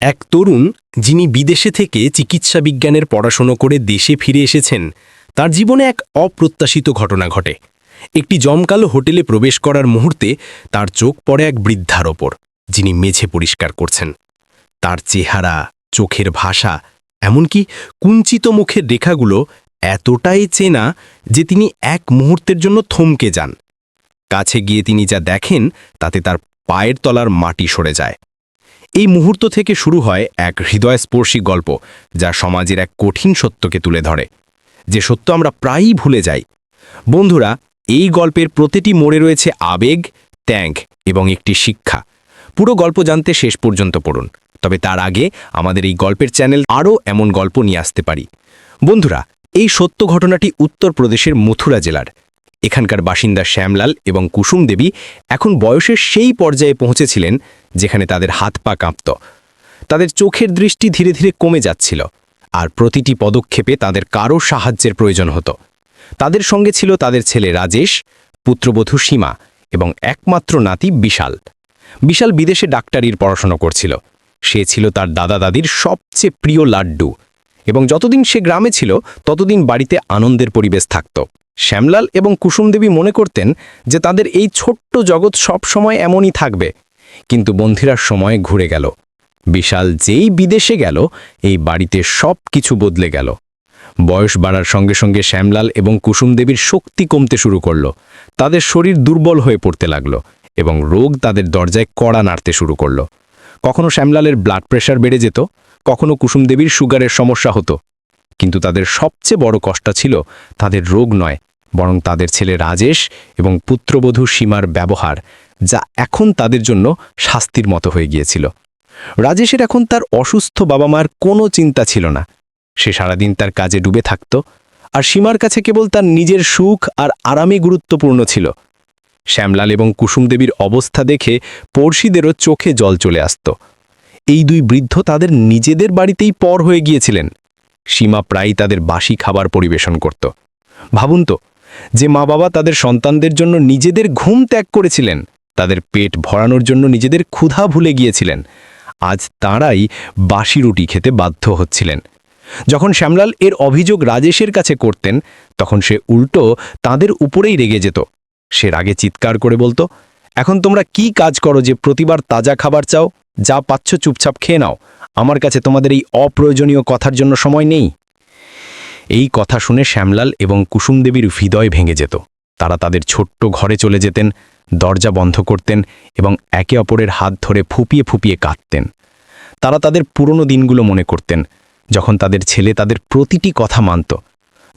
এক তরুণ যিনি বিদেশে থেকে চিকিৎসা বিজ্ঞানের পড়াশুনো করে দেশে ফিরে এসেছেন, তার জীবনে এক অপ্রত্যাশিত ঘটনা ঘটে। একটি জমকালো হোটেলে প্রবেশ করার মুহূর্তে তার চোখ পড়ে এক বৃদ্ধার ওপর, যিনি মেঝে পরিষ্কার করছেন। তার চেহারা, চোখের ভাষা, এমনকি কুঞ্চিত মুখের রেখাগুলো এতটাই চেনা যে তিনি এক মুহূর্তের জন্য থমকে যান। কাছে গিয়ে তিনি যা দেখেন, তাতে তার পায়ের তলার মাটি সরে যায়। এই মুহূর্ত থেকে শুরু হয় এক হৃদয়স্পর্শী গল্প, যা সমাজের এক কঠিন সত্যকে তুলে ধরে। যে সত্য আমরা প্রায়ই ভুলে যাই। বন্ধুরা, এই গল্পের প্রতিটি মোড়ে রয়েছে আবেগ, ত্যাগ এবং একটি শিক্ষা। পুরো গল্প জানতে শেষ পর্যন্ত পড়ুন। তবে তার আগে আমাদের এই গল্পের চ্যানেল আরও এমন গল্প নিয়ে আসতে পারি। বন্ধুরা, এই সত্য ঘটনাটি উত্তরপ্রদেশের মথুরা জেলার। এখানকার বাসিন্দা শ্যামলাল এবং কুসুম দেবী এখন বয়সের সেই পর্যায়ে পৌঁছেছিলেন যেখানে তাদের হাত পা কাঁপত। তাদের চোখের দৃষ্টি ধীরে ধীরে কমে যাচ্ছিল, আর প্রতিটি পদক্ষেপে তাদের কারও সাহায্যের প্রয়োজন হতো। তাদের সঙ্গে ছিল তাদের ছেলে রাজেশ, পুত্রবধূ সীমা এবং একমাত্র নাতি বিশাল। বিশাল বিদেশে ডাক্তারির পড়াশোনা করছিল। সে ছিল তার দাদা দাদির সবচেয়ে প্রিয় লাড্ডু এবং যতদিন সে গ্রামে ছিল, ততদিন বাড়িতে আনন্দের পরিবেশ থাকত। শ্যামলাল এবং কুসুমদেবী মনে করতেন যে তাদের এই ছোট্ট জগৎ সব সময় এমনই থাকবে। কিন্তু বন্ধিরার সময় ঘুরে গেল। বিশাল যেই বিদেশে গেল, এই বাড়িতে সব কিছু বদলে গেল। বয়স বাড়ার সঙ্গে সঙ্গে শ্যামলাল এবং কুসুম দেবীর শক্তি কমতে শুরু করল। তাদের শরীর দুর্বল হয়ে পড়তে লাগল এবং রোগ তাদের দরজায় কড়া নাড়তে শুরু করল। কখনো শ্যামলালের ব্লাড প্রেশার বেড়ে যেত, কখনো কুসুম দেবীর সুগারের সমস্যা হতো। কিন্তু তাদের সবচেয়ে বড় কষ্ট ছিল তাদের রোগ নয়, বরং তাদের ছেলে রাজেশ এবং পুত্রবধূ সীমার ব্যবহার। যা এখন তাদের জন্য শাস্তির মতো হয়ে গিয়েছিল। রাজেশের এখন তার অসুস্থ বাবা মার কোনো চিন্তা ছিল না। সে সারাদিন তার কাজে ডুবে থাকত আর সীমার কাছে কেবল তার নিজের সুখ আর আরামে গুরুত্বপূর্ণ ছিল। শ্যামলাল এবং কুসুম দেবীর অবস্থা দেখে পড়শিদেরও চোখে জল চলে আসত। এই দুই বৃদ্ধ তাদের নিজেদের বাড়িতেই পর হয়ে গিয়েছিলেন। সীমা প্রায়ই তাদের বাসি খাবার পরিবেশন করত। ভাবুন তো, যে মা বাবা তাদের সন্তানদের জন্য নিজেদের ঘুম ত্যাগ করেছিলেন তাদের পেট ভরানোর জন্য নিজেদের ক্ষুধা ভুলে গিয়েছিলেন। আজ তাঁরাই বাসি রুটি খেতে বাধ্য হচ্ছিলেন। যখন শ্যামলাল এর অভিযোগ রাজেশের কাছে করতেন, তখন সে উল্টো তাদের উপরেই রেগে যেত। সে রাগে চিৎকার করে বলতো, এখন তোমরা কি কাজ করো যে প্রতিবার তাজা খাবার চাও? যা পাচ্ছ চুপচাপ খেয়ে নাও। আমার কাছে তোমাদের এই অপ্রয়োজনীয় কথার জন্য সময় নেই এই কথা শুনে শ্যামলাল এবং কুসুমদেবীর হৃদয় ভেঙে যেত। তারা তাদের ছোট্ট ঘরে চলে যেতেন। দরজা বন্ধ করতেন এবং একে অপরের হাত ধরে ফুপিয়ে ফুপিয়ে কাঁদতেন। তারা তাদের পুরনো দিনগুলো মনে করতেন, যখন তাদের ছেলে তাদের প্রতিটি কথা মানত,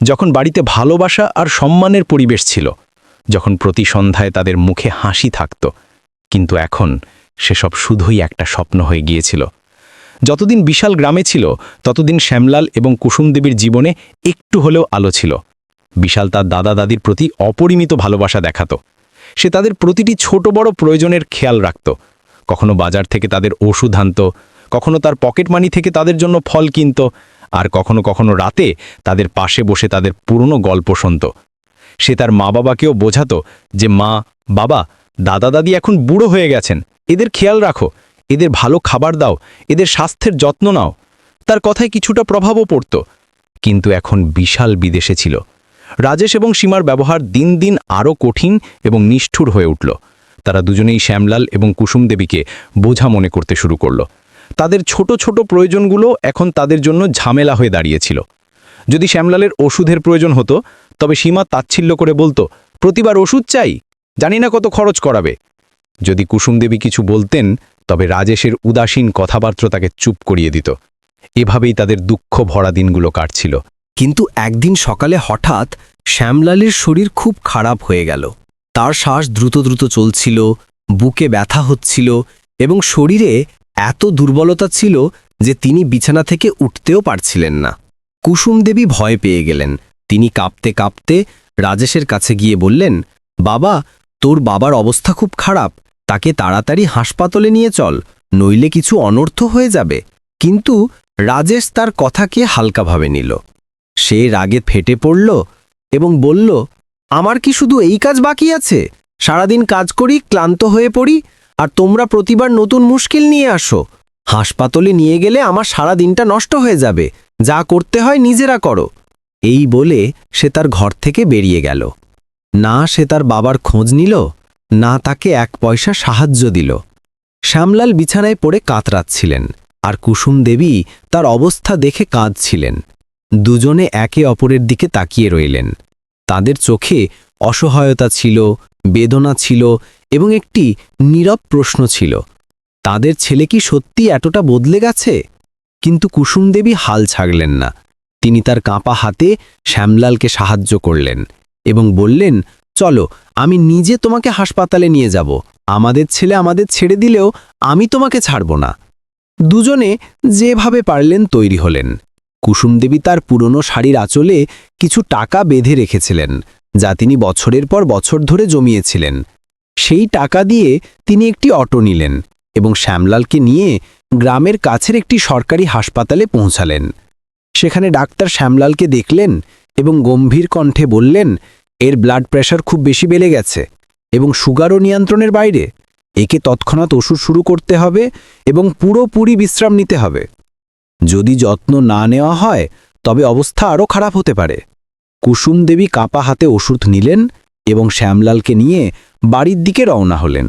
যখন বাড়িতে ভালোবাসা আর সম্মানের পরিবেশ ছিল, যখন প্রতি সন্ধ্যায় তাদের মুখে হাসি থাকত। কিন্তু এখন সেসব শুধুই একটা স্বপ্ন হয়ে গিয়েছিল। যতদিন বিশাল গ্রামে ছিল, ততদিন শ্যামলাল এবং কুসুম দেবীর জীবনে একটু হলেও আলো ছিল। বিশাল তার দাদা দাদির প্রতি অপরিমিত ভালোবাসা দেখাত। সে তাদের প্রতিটি ছোট বড় প্রয়োজনের খেয়াল রাখত। কখনো বাজার থেকে তাদের ওষুধ আনত, কখনো তার পকেট মানি থেকে তাদের জন্য ফল কিনত, আর কখনো কখনো রাতে তাদের পাশে বসে তাদের পুরনো গল্প শুনত। সে তার মা বাবাকেও বোঝাতো যে, মা, বাবা দাদা দাদি এখন বুড়ো হয়ে গেছেন, এদের খেয়াল রাখো, এদের ভালো খাবার দাও, এদের স্বাস্থ্যের যত্ন নাও। তার কথায় কিছুটা প্রভাবও পড়ত, কিন্তু এখন বিশাল বিদেশে ছিল। রাজেশ এবং সীমার ব্যবহার দিন দিন আরও কঠিন এবং নিষ্ঠুর হয়ে উঠল। তারা দুজনেই শ্যামলাল এবং কুসুম দেবীকে বোঝা মনে করতে শুরু করল। তাদের ছোট ছোট প্রয়োজনগুলো এখন তাদের জন্য ঝামেলা হয়ে দাঁড়িয়েছিল। যদি শ্যামলালের ওষুধের প্রয়োজন হতো, তবে সীমা তাচ্ছিল্য করে বলতো, প্রতিবার ওষুধ চাই, জানি না কত খরচ করাবে। যদি কুসুম দেবী কিছু বলতেন, তবে রাজেশের উদাসীন কথাবার্তা তাকে চুপ করিয়ে দিত। এভাবেই তাদের দুঃখ ভরা দিনগুলো কাটছিল। কিন্তু একদিন সকালে হঠাৎ শ্যামলালের শরীর খুব খারাপ হয়ে গেল। তার শ্বাস দ্রুত দ্রুত চলছিল, বুকে ব্যথা হচ্ছিল এবং শরীরে এত দুর্বলতা ছিল যে তিনি বিছানা থেকে উঠতেও পারছিলেন না। কুসুম দেবী ভয় পেয়ে গেলেন। তিনি কাঁপতে কাঁপতে রাজেশের কাছে গিয়ে বললেন, বাবা, তোর বাবার অবস্থা খুব খারাপ। তাকে তাড়াতাড়ি হাসপাতালে নিয়ে চল, নইলে কিছু অনর্থ হয়ে যাবে। কিন্তু রাজেশ তার কথাকে হালকাভাবে নিল। সে রাগে ফেটে পড়ল এবং বলল, আমার কি শুধু এই কাজ বাকি আছে? সারাদিন কাজ করি, ক্লান্ত হয়ে পড়ি, আর তোমরা প্রতিবার নতুন মুশকিল নিয়ে আসো। হাসপাতালে নিয়ে গেলে আমার সারা দিনটা নষ্ট হয়ে যাবে। যা করতে হয় নিজেরা করো। এই বলে সে তার ঘর থেকে বেরিয়ে গেল। না সে তার বাবার খোঁজ নিল, না তাকে এক পয়সা সাহায্য দিল। শ্যামলাল বিছানায় পড়ে কাতরাচ্ছিলেন, আর কুসুম দেবী তার অবস্থা দেখে কাঁদছিলেন। দুজনে একে অপরের দিকে তাকিয়ে রইলেন। তাদের চোখে অসহায়তা ছিল, বেদনা ছিল এবং একটি নীরব প্রশ্ন ছিল, তাদের ছেলে কি সত্যি এতটা বদলে গেছে? কিন্তু কুসুম দেবী হাল ছাড়লেন না। তিনি তার কাঁপা হাতে শ্যামলালকে সাহায্য করলেন এবং বললেন, চলো, আমি নিজে তোমাকে হাসপাতালে নিয়ে যাব। আমাদের ছেলে আমাদের ছেড়ে দিলেও আমি তোমাকে ছাড়ব না। দুজনে যেভাবে পারলেন তৈরি হলেন। কুসুম দেবী তার পুরনো শাড়ির আঁচলে কিছু টাকা বেঁধে রেখেছিলেন, যা তিনি বছরের পর বছর ধরে জমিয়েছিলেন। সেই টাকা দিয়ে তিনি একটি অটো নিলেন এবং শ্যামলালকে নিয়ে গ্রামের কাছের একটি সরকারি হাসপাতালে পৌঁছালেন। সেখানে ডাক্তার শ্যামলালকে দেখলেন এবং গম্ভীর কণ্ঠে বললেন, এর ব্লাড প্রেশার খুব বেশি বেড়ে গেছে এবং সুগারও নিয়ন্ত্রণের বাইরে। একে তৎক্ষণাৎ ওষুধ শুরু করতে হবে এবং পুরোপুরি বিশ্রাম নিতে হবে। যদি যত্ন না নেওয়া হয়, তবে অবস্থা আরও খারাপ হতে পারে। কুসুম দেবী কাপা হাতে ওষুধ নিলেন এবং শ্যামলালকে নিয়ে বাড়ির দিকে রওনা হলেন।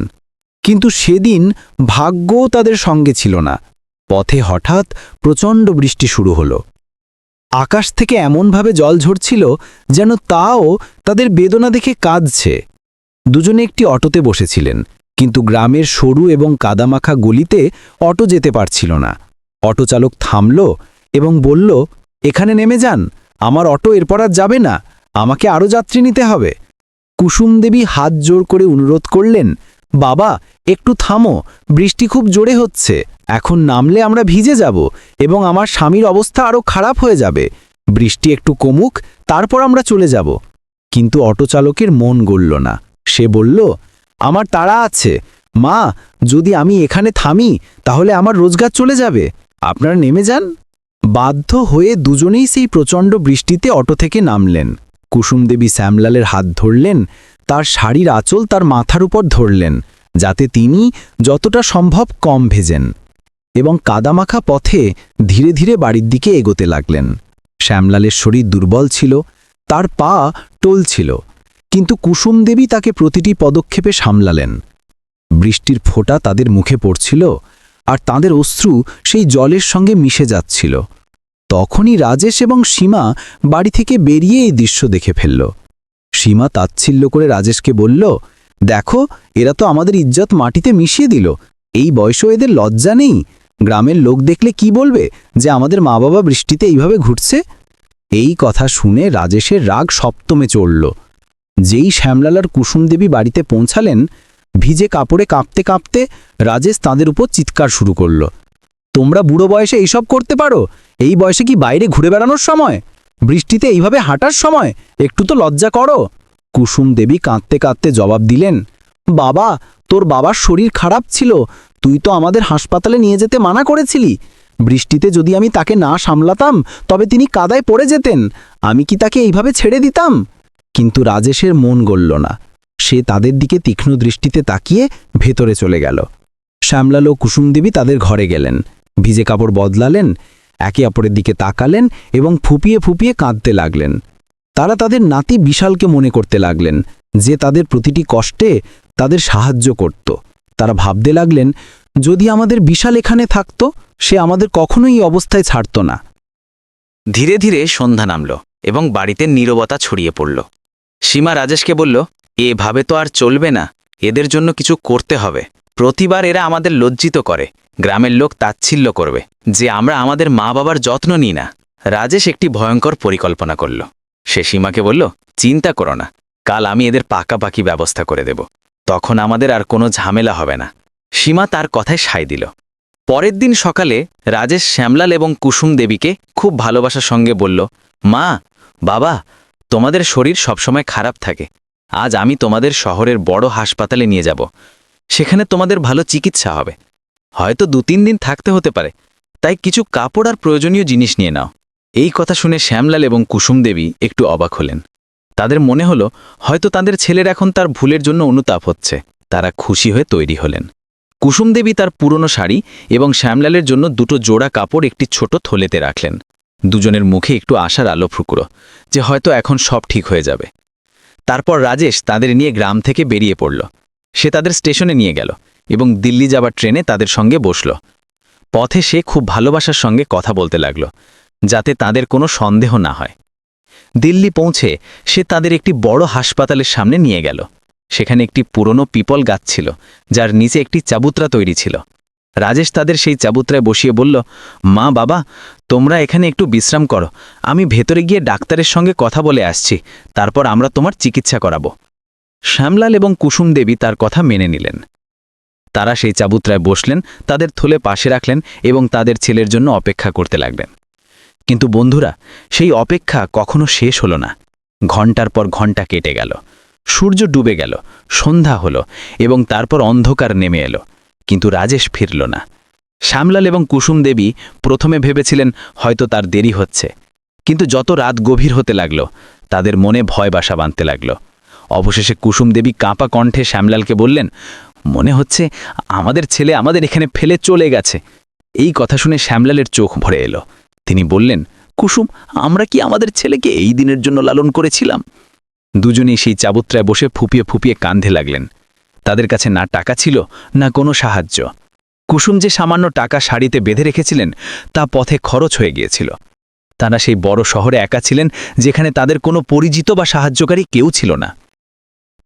কিন্তু সেদিন ভাগ্যও তাদের সঙ্গে ছিল না। পথে হঠাৎ প্রচণ্ড বৃষ্টি শুরু হলো। আকাশ থেকে এমনভাবে জল ঝরছিল যেন তাও তাদের বেদনা দেখে কাঁদছে। দুজনে একটি অটোতে বসেছিলেন, কিন্তু গ্রামের সরু এবং কাদামাখা গলিতে অটো যেতে পারছিল না। অটো চালক থামল এবং বলল, এখানে নেমে যান, আমার অটো এরপর আর যাবে না, আমাকে আরও যাত্রী নিতে হবে। কুসুম দেবী হাত জোর করে অনুরোধ করলেন, বাবা, একটু থামো, বৃষ্টি খুব জোরে হচ্ছে, এখন নামলে আমরা ভিজে যাব এবং আমার স্বামীর অবস্থা আরও খারাপ হয়ে যাবে। বৃষ্টি একটু কমুক, তারপর আমরা চলে যাব। কিন্তু অটো চালকের মন গড়ল না। সে বলল, আমার তাড়া আছে। মা, যদি আমি এখানে থামি, তাহলে আমার রোজগার চলে যাবে। আপনারা নেমে যান। বাধ্য হয়ে দুজনেই সেই প্রচণ্ড বৃষ্টিতে অটো থেকে নামলেন। কুসুম দেবী শ্যামলালের হাত ধরলেন, তার শাড়ির আঁচল তার মাথার উপর ধরলেন, যাতে তিনি যতটা সম্ভব কম ভেজেন এবং কাদামাখা পথে ধীরে ধীরে বাড়ির দিকে এগোতে লাগলেন। শ্যামলালের শরীর দুর্বল ছিল, তার পা টলছিল কিন্তু কুসুম দেবী তাকে প্রতিটি পদক্ষেপে সামলালেন। বৃষ্টির ফোঁটা তাদের মুখে পড়ছিল আর তাদের অশ্রু সেই জলের সঙ্গে মিশে যাচ্ছিল। তখনই রাজেশ এবং সীমা বাড়ি থেকে বেরিয়ে এই দৃশ্য দেখে ফেলল। সীমা তাচ্ছিল্য করে রাজেশকে বলল, দেখো, এরা তো আমাদের ইজ্জত মাটিতে মিশিয়ে দিল। এই বয়সও এদের লজ্জা নেই। গ্রামের লোক দেখলে কি বলবে যে আমাদের মা বাবা বৃষ্টিতে এইভাবে ঘুরছে? এই কথা শুনে রাজেশের রাগ সপ্তমে চড়ল। যেই শ্যামলালার কুসুমদেবী বাড়িতে পৌঁছালেন ভিজে কাপড়ে কাঁপতে কাঁপতে রাজেশ তাঁদের উপর চিৎকার শুরু করল। তোমরা বুড়ো বয়সে এইসব করতে পারো? এই বয়সে কি বাইরে ঘুরে বেড়ানোর সময়? বৃষ্টিতে এইভাবে হাঁটার সময়? একটু তো লজ্জা করো। কুসুম দেবী কাঁদতে কাঁদতে জবাব দিলেন, বাবা, তোর বাবার শরীর খারাপ ছিল। তুই তো আমাদের হাসপাতালে নিয়ে যেতে মানা করেছিলি। বৃষ্টিতে যদি আমি তাকে না সামলাতাম, তবে তিনি কাদায় পড়ে যেতেন। আমি কি তাকে এইভাবে ছেড়ে দিতাম? কিন্তু রাজেশের মন গড়ল না। সে তাদের দিকে তীক্ষ্ণ দৃষ্টিতে তাকিয়ে ভেতরে চলে গেল। শ্যামলাল ও কুসুম দেবী তাদের ঘরে গেলেন। ভিজে কাপড় বদলালেন, একে অপরের দিকে তাকালেন এবং ফুপিয়ে ফুপিয়ে কাঁদতে লাগলেন। তারা তাদের নাতি বিশালকে মনে করতে লাগলেন যে তাদের প্রতিটি কষ্টে তাদের সাহায্য করত। তারা ভাবতে লাগলেন, যদি আমাদের বিশাল এখানে থাকত, সে আমাদের কখনোই এই অবস্থায় ছাড়ত না। ধীরে ধীরে সন্ধ্যা নামল এবং বাড়িতে নীরবতা ছড়িয়ে পড়ল। সীমা রাজেশকে বলল এভাবে তো আর চলবে না। এদের জন্য কিছু করতে হবে। প্রতিবার এরা আমাদের লজ্জিত করে। গ্রামের লোক তাচ্ছিল্য করবে যে আমরা আমাদের মা বাবার যত্ন নিই না। রাজেশ একটি ভয়ঙ্কর পরিকল্পনা করল। সে সীমাকে বলল, চিন্তা করো না। কাল আমি এদের পাকাপাকি ব্যবস্থা করে দেব। তখন আমাদের আর কোনো ঝামেলা হবে না। সীমা তার কথায় সায় দিল। পরের দিন সকালে রাজেশ শ্যামলাল এবং কুসুম দেবীকে খুব ভালোবাসার সঙ্গে বলল, মা, বাবা, তোমাদের শরীর সবসময় খারাপ থাকে। আজ আমি তোমাদের শহরের বড় হাসপাতালে নিয়ে যাব। সেখানে তোমাদের ভালো চিকিৎসা হবে। হয়তো দু তিন দিন থাকতে হতে পারে। তাই কিছু কাপড় আর প্রয়োজনীয় জিনিস নিয়ে নাও। এই কথা শুনে শ্যামলাল এবং কুসুম দেবী একটু অবাক হলেন। তাদের মনে হলো, হয়তো তাদের ছেলের এখন তার ভুলের জন্য অনুতাপ হচ্ছে। তারা খুশি হয়ে তৈরি হলেন। কুসুম দেবী তার পুরনো শাড়ি এবং শ্যামলালের জন্য দুটো জোড়া কাপড় একটি ছোট থলেতে রাখলেন। দুজনের মুখে একটু আশার আলো ফুকুরো, যে হয়তো এখন সব ঠিক হয়ে যাবে। তারপর রাজেশ তাদের নিয়ে গ্রাম থেকে বেরিয়ে পড়ল। সে তাদের স্টেশনে নিয়ে গেল এবং দিল্লি যাবার ট্রেনে তাদের সঙ্গে বসল। পথে সে খুব ভালোবাসার সঙ্গে কথা বলতে লাগল, যাতে তাদের কোনো সন্দেহ না হয়। দিল্লি পৌঁছে সে তাদের একটি বড় হাসপাতালের সামনে নিয়ে গেল। সেখানে একটি পুরনো পিপল গাছ ছিল, যার নিচে একটি চাবুত্রা তৈরি ছিল। রাজেশ তাদের সেই চাবুত্রায় বসিয়ে বলল, মা, বাবা, তোমরা এখানে একটু বিশ্রাম করো। আমি ভেতরে গিয়ে ডাক্তারের সঙ্গে কথা বলে আসছি। তারপর আমরা তোমার চিকিৎসা করাবো। শ্যামলাল এবং কুসুম দেবী তার কথা মেনে নিলেন। তারা সেই চাবুত্রায় বসলেন, তাদের থলে পাশে রাখলেন এবং তাদের ছেলের জন্য অপেক্ষা করতে লাগলেন। কিন্তু বন্ধুরা, সেই অপেক্ষা কখনো শেষ হলো না। ঘণ্টার পর ঘণ্টা কেটে গেল। সূর্য ডুবে গেল, সন্ধ্যা হলো এবং তারপর অন্ধকার নেমে এলো। কিন্তু রাজেশ ফিরল না। শ্যামলাল এবং কুসুম দেবী প্রথমে ভেবেছিলেন হয়তো তার দেরি হচ্ছে। কিন্তু যত রাত গভীর হতে লাগল, তাদের মনে ভয় বাসা বাঁধতে লাগল। অবশেষে কুসুম দেবী কাঁপা কণ্ঠে শ্যামলালকে বললেন, মনে হচ্ছে আমাদের ছেলে আমাদের এখানে ফেলে চলে গেছে। এই কথা শুনে শ্যামলালের চোখ ভরে এলো। তিনি বললেন, কুসুম, আমরা কি আমাদের ছেলেকে এই দিনের জন্য লালন করেছিলাম? দুজনেই সেই চাবুত্রায় বসে ফুপিয়ে ফুপিয়ে কান্ধে লাগলেন। তাদের কাছে না টাকা ছিল, না কোনো সাহায্য। কুসুম যে সামান্য টাকা শাড়িতে বেঁধে রেখেছিলেন, তা পথে খরচ হয়ে গিয়েছিল। তারা সেই বড় শহরে একা ছিলেন, যেখানে তাদের কোনো পরিচিত বা সাহায্যকারী কেউ ছিল না।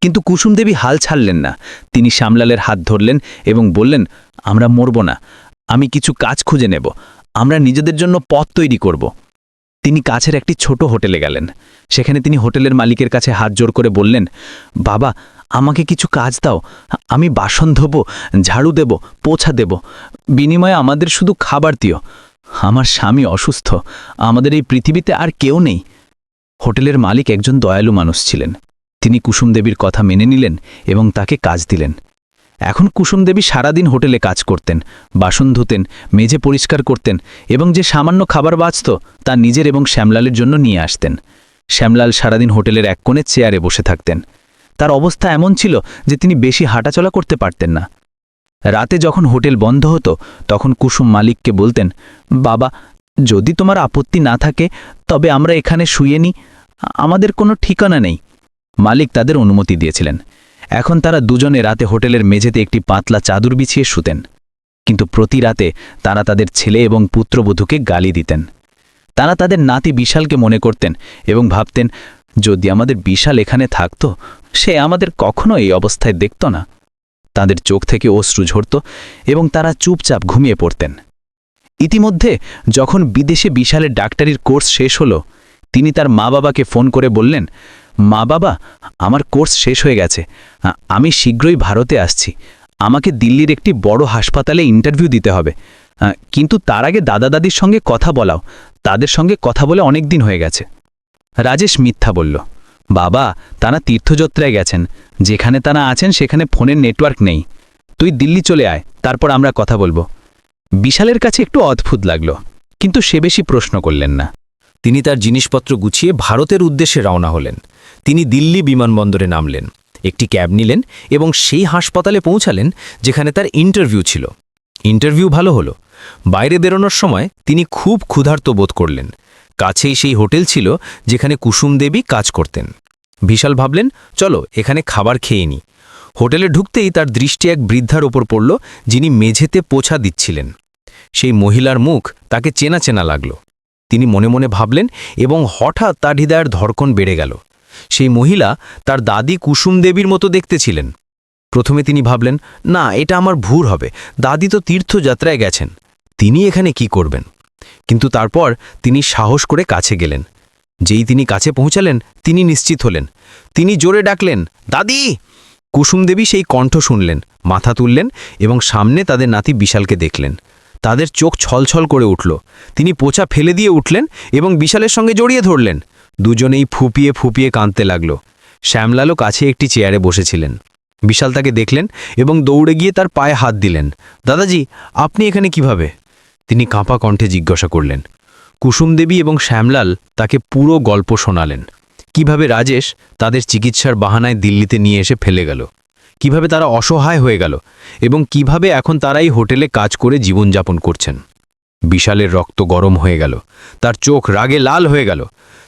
কিন্তু কুসুম দেবী হাল ছাড়লেন না। তিনি শ্যামলালের হাত ধরলেন এবং বললেন, আমরা মরব না। আমি কিছু কাজ খুঁজে নেব। আমরা নিজেদের জন্য পথ তৈরি করব। তিনি কাছের একটি ছোট হোটেলে গেলেন। সেখানে তিনি হোটেলের মালিকের কাছে হাত জোর করে বললেন, বাবা আমাকে কিছু কাজ দাও। আমি বাসন ধোব, ঝাড়ু দেব, পোছা দেব। বিনিময়ে আমাদের শুধু খাবার দিও। আমার স্বামী অসুস্থ। আমাদের এই পৃথিবীতে আর কেউ নেই। হোটেলের মালিক একজন দয়ালু মানুষ ছিলেন। তিনি কুসুম দেবীর কথা মেনে নিলেন এবং তাকে কাজ দিলেন। এখন কুসুম দেবী সারাদিন হোটেলে কাজ করতেন, বাসন ধুতেন, মেঝে পরিষ্কার করতেন এবং যে সামান্য খাবার বাঁচত তা নিজের এবং শ্যামলালের জন্য নিয়ে আসতেন। শ্যামলাল সারাদিন হোটেলের এক কোণে চেয়ারে বসে থাকতেন। তার অবস্থা এমন ছিল যে তিনি বেশি হাঁটাচলা করতে পারতেন না। রাতে যখন হোটেল বন্ধ হতো, তখন কুসুম মালিককে বলতেন, বাবা, যদি তোমার আপত্তি না থাকে, তবে আমরা এখানে শুয়ে নিই আমাদের কোনো ঠিকানা নেই। মালিক তাদের অনুমতি দিয়েছিলেন। এখন তারা দুজনে রাতে হোটেলের মেঝেতে একটি পাতলা চাদর বিছিয়ে শুতেন। কিন্তু প্রতি রাতে তারা তাদের ছেলে এবং পুত্রবধূকে গালি দিতেন। তারা তাদের নাতি বিশালকে মনে করতেন এবং ভাবতেন, যদি আমাদের বিশাল এখানে থাকত সে আমাদের কখনো এই অবস্থায় দেখত না। তাদের চোখ থেকে অশ্রু ঝরত এবং তারা চুপচাপ ঘুমিয়ে পড়তেন। ইতিমধ্যে যখন বিদেশে বিশালের ডাক্তারির কোর্স শেষ হলো, তিনি তার মা বাবাকে ফোন করে বললেন মা বাবা আমার কোর্স শেষ হয়ে গেছে। আমি শীঘ্রই ভারতে আসছি। আমাকে দিল্লির একটি বড় হাসপাতালে ইন্টারভিউ দিতে হবে। কিন্তু তার আগে দাদা দাদির সঙ্গে কথা বলাও। তাদের সঙ্গে কথা বলে অনেক দিন হয়ে গেছে। রাজেশ মিথ্যা বলল। বাবা, তারা তীর্থযাত্রায় গেছেন। যেখানে তারা আছেন, সেখানে ফোনের নেটওয়ার্ক নেই। তুই দিল্লি চলে আয়, তারপর আমরা কথা বলব। বিশালের কাছে একটু অদ্ভুত লাগল, কিন্তু সে বেশি প্রশ্ন করলেন না। তিনি তার জিনিসপত্র গুছিয়ে ভারতের উদ্দেশ্যে রওনা হলেন। তিনি দিল্লি বিমানবন্দরে নামলেন, একটি ক্যাব নিলেন এবং সেই হাসপাতালে পৌঁছালেন যেখানে তার ইন্টারভিউ ছিল। ইন্টারভিউ ভালো হলো। বাইরে বেরোনোর সময় তিনি খুব ক্ষুধার্ত বোধ করলেন। কাছেই সেই হোটেল ছিল যেখানে কুসুম দেবী কাজ করতেন। বিশাল ভাবলেন, চলো, এখানে খাবার খেয়ে নি। হোটেলে ঢুকতেই তার দৃষ্টি এক বৃদ্ধার ওপর পড়ল, যিনি মেঝেতে পোছা দিচ্ছিলেন। সেই মহিলার মুখ তাকে চেনা চেনা লাগল। তিনি মনে মনে ভাবলেন, এবং হঠাৎ তার হৃদয়ের ধড়কন বেড়ে গেল। সেই মহিলা তার দাদি কুসুম দেবীর মতো দেখতে ছিলেন। প্রথমে তিনি ভাবলেন, না, এটা আমার ভুর হবে। দাদি তো তীর্থযাত্রায় গেছেন। তিনি এখানে কি করবেন? কিন্তু তারপর তিনি সাহস করে কাছে গেলেন। যেই তিনি কাছে পৌঁছালেন, তিনি নিশ্চিত হলেন। তিনি জোরে ডাকলেন, দাদি! কুসুম দেবী সেই কণ্ঠ শুনলেন, মাথা তুললেন এবং সামনে তাদের নাতি বিশালকে দেখলেন। তাদের চোখ ছলছল করে উঠল। তিনি পোচা ফেলে দিয়ে উঠলেন এবং বিশালের সঙ্গে জড়িয়ে ধরলেন। দুজনেই ফুপিয়ে ফুপিয়ে কাঁদতে লাগল। শ্যামলালও কাছে একটি চেয়ারে বসেছিলেন। বিশাল তাকে দেখলেন এবং দৌড়ে গিয়ে তার পায়ে হাত দিলেন, দাদাজি, আপনি এখানে কীভাবে? তিনি কাঁপা কণ্ঠে জিজ্ঞাসা করলেন কুসুমদেবী এবং শ্যামলাল তাকে পুরো গল্প শোনালেন। কীভাবে রাজেশ তাদের চিকিৎসার বাহানায় দিল্লিতে নিয়ে এসে ফেলে গেল? কীভাবে তারা অসহায় হয়ে গেল? এবং কীভাবে এখন তারাই হোটেলে কাজ করে জীবনযাপন করছেন? বিশালের রক্ত গরম হয়ে গেল, তার চোখ রাগে লাল হয়ে গেল।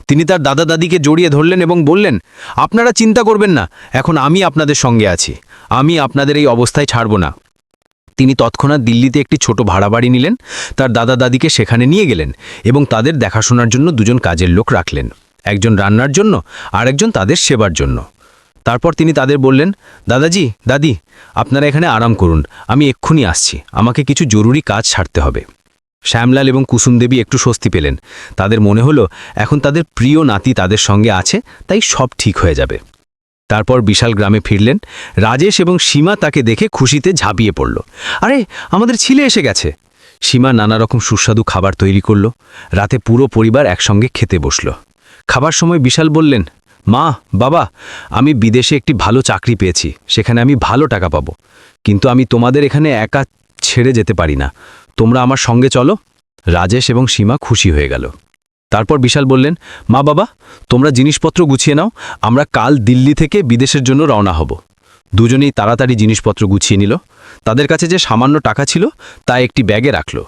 তিনি তার দাদা দাদিকে জড়িয়ে ধরলেন এবং বললেন, আপনারা চিন্তা করবেন না, এখন আমি আপনাদের সঙ্গে আছি। আমি আপনাদের এই অবস্থায় ছাড়ব না। তিনি তৎক্ষণাৎ দিল্লিতে একটি ছোট ভাড়া বাড়ি নিলেন, তার দাদা দাদিকে সেখানে নিয়ে গেলেন এবং তাদের দেখাশোনার জন্য দুজন কাজের লোক রাখলেন, একজন রান্নার জন্য আর একজন তাদের সেবার জন্য। তারপর তিনি তাদের বললেন, দাদাজি, দাদি, আপনারা এখানে আরাম করুন, আমি এক্ষুনি আসছি, আমাকে কিছু জরুরি কাজ ছাড়তে হবে। শ্যামলাল এবং কুসুম দেবী একটু স্বস্তি পেলেন। তাদের মনে হলো, এখন তাদের প্রিয় নাতি তাদের সঙ্গে আছে, তাই সব ঠিক হয়ে যাবে। তারপর বিশাল গ্রামে ফিরলেন। রাজেশ এবং সীমা তাকে দেখে খুশিতে ঝাঁপিয়ে পড়ল। আরে, আমাদের ছিলে এসে গেছে। সীমা নানা রকম সুস্বাদু খাবার তৈরি করল। রাতে পুরো পরিবার একসঙ্গে খেতে বসল। খাবার সময় বিশাল বললেন, মা, বাবা, আমি বিদেশে একটি ভালো চাকরি পেয়েছি। সেখানে আমি ভালো টাকা পাবো। কিন্তু আমি তোমাদের এখানে একা ছেড়ে যেতে পারি না। তোমরা আমার সঙ্গে চলো। রাজেশ এবং সীমা খুশি হয়ে গেল। তারপর বিশাল বললেন, মা বাবা, তোমরা জিনিসপত্র গুছিয়ে নাও, আমরা কাল দিল্লি থেকে বিদেশের জন্য রওনা হব। দুজনেই তাড়াতাড়ি জিনিসপত্র গুছিয়ে নিল। তাদের কাছে যে সামান্য টাকা ছিল, তা একটি ব্যাগে রাখল।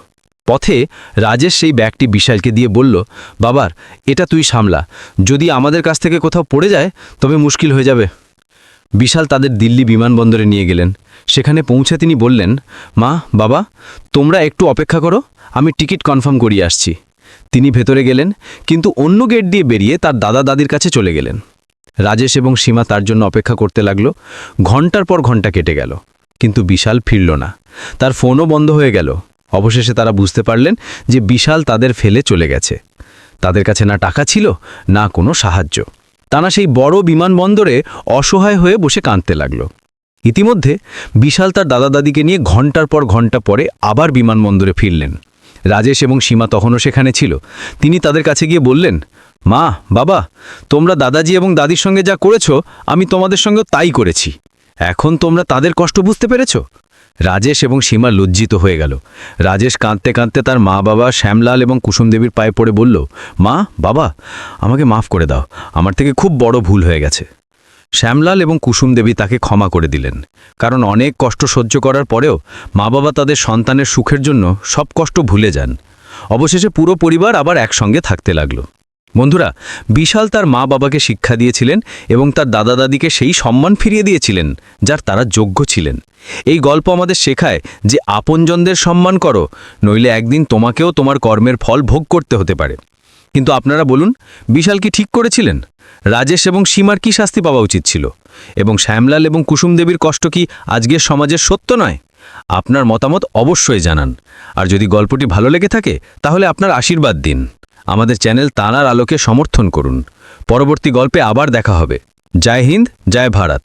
পথে রাজেশ সেই ব্যাগটি বিশালকে দিয়ে বলল, বাবার, এটা তুই সামলা। যদি আমাদের কাছ থেকে কোথাও পড়ে যায়, তবে মুশকিল হয়ে যাবে। বিশাল তাদের দিল্লি বিমানবন্দরে নিয়ে গেলেন। সেখানে পৌঁছে তিনি বললেন, মা, বাবা, তোমরা একটু অপেক্ষা করো, আমি টিকিট কনফার্ম করিয়ে আসছি। তিনি ভেতরে গেলেন, কিন্তু অন্য গেট দিয়ে বেরিয়ে তার দাদা দাদির কাছে চলে গেলেন। রাজেশ এবং সীমা তার জন্য অপেক্ষা করতে লাগল। ঘণ্টার পর ঘণ্টা কেটে গেল, কিন্তু বিশাল ফিরল না। তার ফোনও বন্ধ হয়ে গেল। অবশেষে তারা বুঝতে পারলেন যে বিশাল তাদের ফেলে চলে গেছে। তাদের কাছে না টাকা ছিল, না কোনো সাহায্য। তারা সেই বড় বিমানবন্দরে অসহায় হয়ে বসে কাঁদতে লাগল। ইতিমধ্যে বিশাল তার দাদা দাদিকে নিয়ে ঘণ্টার পর ঘণ্টা পরে আবার বিমানবন্দরে ফিরলেন। রাজেশ এবং সীমা তখনও সেখানে ছিল। তিনি তাদের কাছে গিয়ে বললেন, মা, বাবা, তোমরা দাদাজি এবং দাদির সঙ্গে যা করেছ, আমি তোমাদের সঙ্গে তাই করেছি। এখন তোমরা তাদের কষ্ট বুঝতে পেরেছ? রাজেশ এবং সীমা লজ্জিত হয়ে গেল। রাজেশ কাঁদতে কাঁদতে তার মা বাবা শ্যামলাল এবং কুসুম দেবীর পায়ে পড়ে বলল, মা, বাবা, আমাকে মাফ করে দাও। আমার থেকে খুব বড় ভুল হয়ে গেছে। শ্যামলাল এবং কুসুম দেবী তাকে ক্ষমা করে দিলেন, কারণ অনেক কষ্ট সহ্য করার পরেও মা বাবা তাদের সন্তানের সুখের জন্য সব কষ্ট ভুলে যান। অবশেষে পুরো পরিবার আবার একসঙ্গে থাকতে লাগল। বন্ধুরা, বিশাল তার মা বাবাকে শিক্ষা দিয়েছিলেন এবং তার দাদা দাদিকে সেই সম্মান ফিরিয়ে দিয়েছিলেন, যার তারা যোগ্য ছিলেন। এই গল্প আমাদের শেখায় যে আপনজনদের সম্মান করো, নইলে একদিন তোমাকেও তোমার কর্মের ফল ভোগ করতে হতে পারে। কিন্তু আপনারা বলুন, বিশাল কি ঠিক করেছিলেন? রাজেশ এবং সীমার কি শাস্তি পাওয়া উচিত ছিল? এবং শ্যামলাল এবং কুসুম দেবীর কষ্ট কি আজকের সমাজের সত্য নয়? আপনার মতামত অবশ্যই জানান। আর যদি গল্পটি ভালো লেগে থাকে, তাহলে আপনার আশীর্বাদ দিন। আমাদের চ্যানেল তানার আলোকে সমর্থন করুন। পরবর্তী গল্পে আবার দেখা হবে। জয় হিন্দ, জয় ভারত।